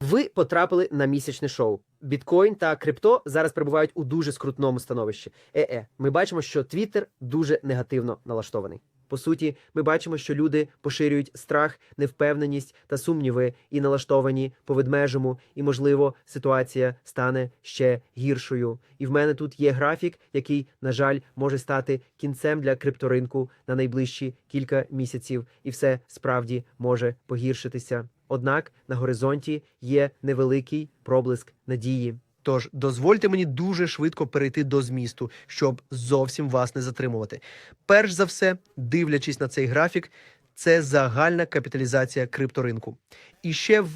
Ви потрапили на місячне шоу. Біткоін та крипто зараз перебувають у дуже скрутному становищі. Е-е, ми бачимо, що Твіттер дуже негативно налаштований. По суті, ми бачимо, що люди поширюють страх, невпевненість та сумніви і налаштовані по ведмежому, і можливо ситуація стане ще гіршою. І в мене тут є графік, який, на жаль, може стати кінцем для крипторинку на найближчі кілька місяців, і все справді може погіршитися. Однак на горизонті є невеликий проблиск надії. Тож дозвольте мені дуже швидко перейти до змісту, щоб зовсім вас не затримувати. Перш за все, дивлячись на цей графік, це загальна капіталізація крипторинку. І ще в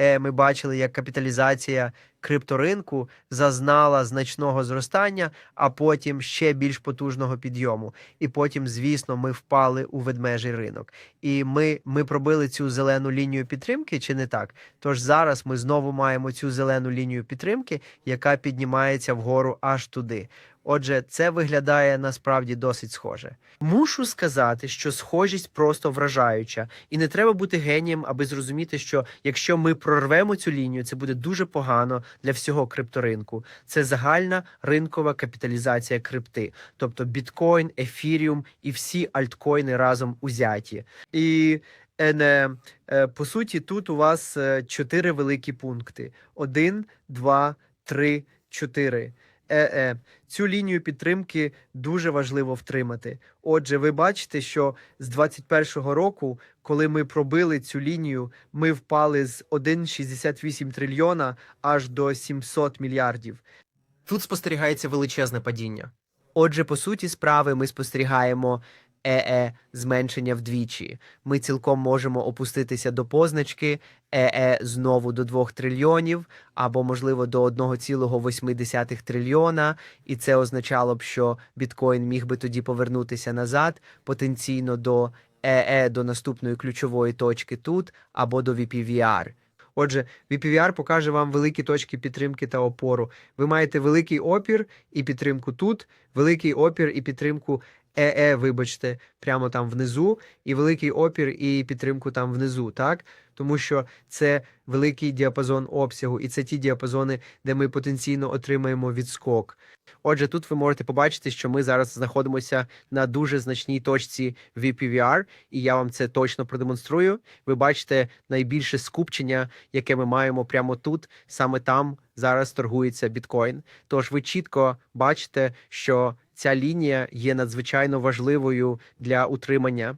ми бачили, як капіталізація крипторинку зазнала значного зростання, а потім ще більш потужного підйому. І потім, звісно, ми впали у ведмежий ринок. І ми, ми пробили цю зелену лінію підтримки, чи не так? Тож зараз ми знову маємо цю зелену лінію підтримки, яка піднімається вгору аж туди. Отже, це виглядає насправді досить схоже. Мушу сказати, що схожість просто вражаюча, і не треба бути генієм, аби зрозуміти, що якщо ми прорвемо цю лінію, це буде дуже погано для всього крипторинку. Це загальна ринкова капіталізація крипти, тобто біткоін, ефіріум і всі альткоїни разом узяті. І е, не, е, по суті, тут у вас е, чотири великі пункти: один, два, три, чотири. Е-е. Цю лінію підтримки дуже важливо втримати. Отже, ви бачите, що з 21-го року, коли ми пробили цю лінію, ми впали з 1,68 трильйона аж до 700 мільярдів. Тут спостерігається величезне падіння. Отже, по суті справи ми спостерігаємо ЕЕ зменшення вдвічі. Ми цілком можемо опуститися до позначки ЕЕ знову до 2 трильйонів або, можливо, до 1,8 трильйона, і це означало б, що біткоін міг би тоді повернутися назад потенційно до ЕЕ до наступної ключової точки тут або до VPVR. Отже, VPVR покаже вам великі точки підтримки та опору. Ви маєте великий опір і підтримку тут, великий опір і підтримку ЕЕ, вибачте, прямо там внизу, і великий опір і підтримку там внизу, так? Тому що це великий діапазон обсягу, і це ті діапазони, де ми потенційно отримаємо відскок. Отже, тут ви можете побачити, що ми зараз знаходимося на дуже значній точці VPVR, і я вам це точно продемонструю. Ви бачите найбільше скупчення, яке ми маємо прямо тут, саме там зараз торгується біткоін. Тож ви чітко бачите, що ця лінія є надзвичайно важливою для утримання.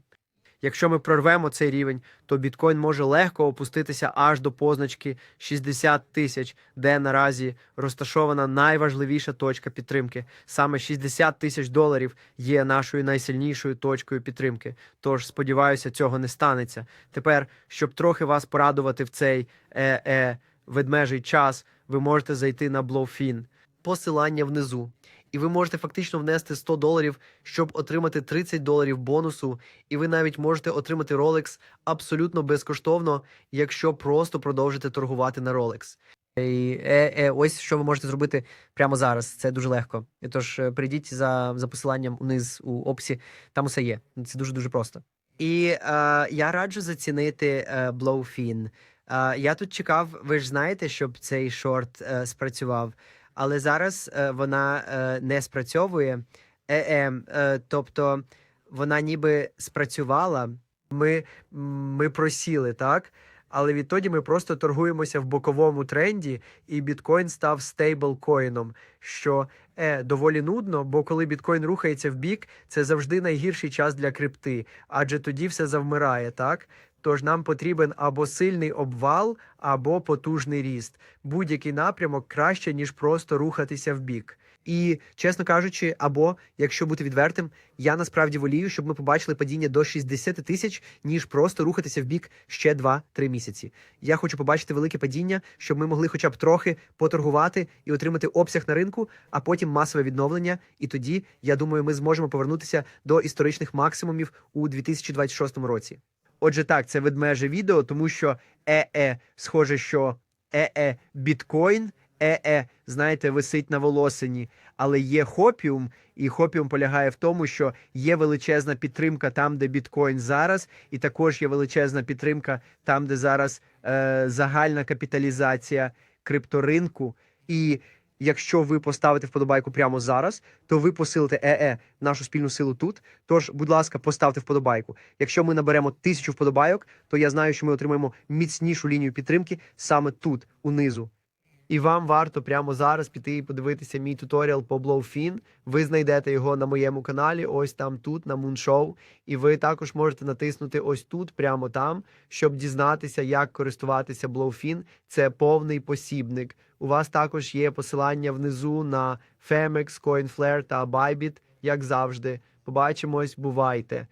Якщо ми прорвемо цей рівень, то біткоін може легко опуститися аж до позначки 60 тисяч, де наразі розташована найважливіша точка підтримки. Саме 60 тисяч доларів є нашою найсильнішою точкою підтримки. Тож сподіваюся, цього не станеться. Тепер, щоб трохи вас порадувати в цей е-е ведмежий час, ви можете зайти на Blowfin. Посилання внизу. І ви можете фактично внести 100 доларів, щоб отримати 30 доларів бонусу, і ви навіть можете отримати Rolex абсолютно безкоштовно, якщо просто продовжите торгувати на Rolex. І, е, е, ось що ви можете зробити прямо зараз. Це дуже легко. Тож е, прийдіть за, за посиланням униз у описі, там усе є. Це дуже дуже просто. І е, я раджу зацінити е, Blowfin. Е, я тут чекав, ви ж знаєте, щоб цей шорт е, спрацював але зараз е, вона е, не спрацьовує. Е, е, е, тобто вона ніби спрацювала, ми, ми просіли, так? Але відтоді ми просто торгуємося в боковому тренді, і біткоін став стейблкоїном, що е, доволі нудно, бо коли біткоін рухається в бік, це завжди найгірший час для крипти, адже тоді все завмирає, так? Тож нам потрібен або сильний обвал, або потужний ріст. Будь-який напрямок краще, ніж просто рухатися в бік. І, чесно кажучи, або якщо бути відвертим, я насправді волію, щоб ми побачили падіння до 60 тисяч, ніж просто рухатися в бік ще 2-3 місяці. Я хочу побачити велике падіння, щоб ми могли хоча б трохи поторгувати і отримати обсяг на ринку, а потім масове відновлення. І тоді, я думаю, ми зможемо повернутися до історичних максимумів у 2026 році. Отже, так, це ведмеже відео, тому що ЕЕ схоже, що ЕЕ біткоін, е-е, знаєте, висить на волосині. Але є хопіум, і хопіум полягає в тому, що є величезна підтримка там, де біткоін зараз, і також є величезна підтримка там, де зараз е, загальна капіталізація крипторинку. І якщо ви поставите вподобайку прямо зараз, то ви посилите ЕЕ нашу спільну силу тут. Тож, будь ласка, поставте вподобайку. Якщо ми наберемо тисячу вподобайок, то я знаю, що ми отримаємо міцнішу лінію підтримки саме тут, унизу. І вам варто прямо зараз піти і подивитися мій туторіал по Blowfin. Ви знайдете його на моєму каналі, ось там тут, на Moonshow. І ви також можете натиснути ось тут, прямо там, щоб дізнатися, як користуватися Blowfin. Це повний посібник. У вас також є посилання внизу на Femex, Coinflare та Bybit, як завжди. Побачимось, бувайте.